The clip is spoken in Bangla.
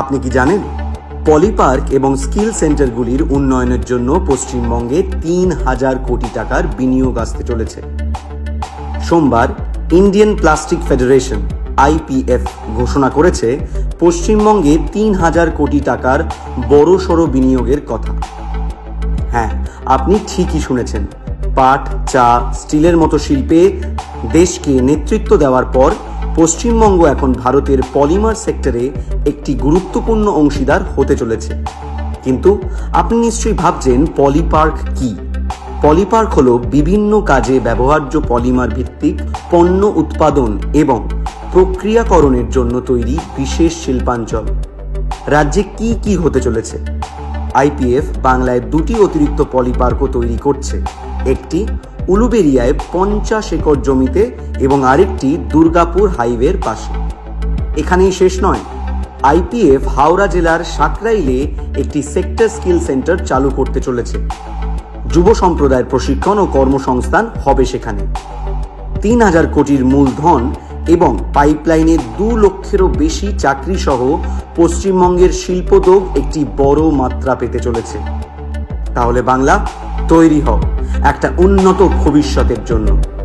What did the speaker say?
আপনি কি জানেন? পলিপার্ক এবং স্কিল সেন্টারগুলির উন্নয়নের জন্য পশ্চিমবঙ্গে তিন হাজার কোটি টাকার বিনিয়োগ আসতে চলেছে। সোমবার ইন্ডিয়ান প্লাস্টিক ফেডারেশন, আইপিএফ, ঘোষণা করেছে পশ্চিমবঙ্গে তিন হাজার কোটি টাকার বড়সড় বিনিয়োগের কথা। হ্যাঁ আপনি ঠিকই শুনেছেন। পাট, চা, স্টিলের মতো শিল্পে দেশকে নেতৃত্ব দেওয়ার পর পশ্চিমবঙ্গ এখন ভারতের পলিমার সেক্টরে একটি গুরুত্বপূর্ণ অংশীদার হতে চলেছে। কিন্তু আপনি নিশ্চয়ই ভাবছেন, পলিপার্ক কি? পলিপার্ক হলো বিভিন্ন কাজে ব্যবহার্য পলিমার ভিত্তিক পণ্য উৎপাদন এবং প্রক্রিয়াকরণের জন্য তৈরি বিশেষ শিল্পাঞ্চল। রাজ্যে কি কি হতে চলেছে? আইপিএফ বাংলায় দুটি অতিরিক্ত পলিপার্কও তৈরি করছে। একটি উলুবেরিয়ায় পঞ্চাশ একর জমিতে এবং আরেকটি দুর্গাপুর হাইওয়ের পাশে। এখানেই শেষ নয়। আইপিএফ হাওড়া জেলার সাকরাইলে একটি সেক্টর স্কিল সেন্টার চালু করতে চলেছে। যুব সম্প্রদায়ের প্রশিক্ষণ ও কর্মসংস্থান হবে সেখানে। তিন হাজার কোটির মূলধন এবং পাইপলাইনে দু লক্ষেরও বেশি চাকরি সহ পশ্চিমবঙ্গের শিল্পোদ্যোগ একটি বড় মাত্রা পেতে চলেছে। তাহলে বাংলা তৈরি হও একটা উন্নত ভবিষ্যতের জন্য।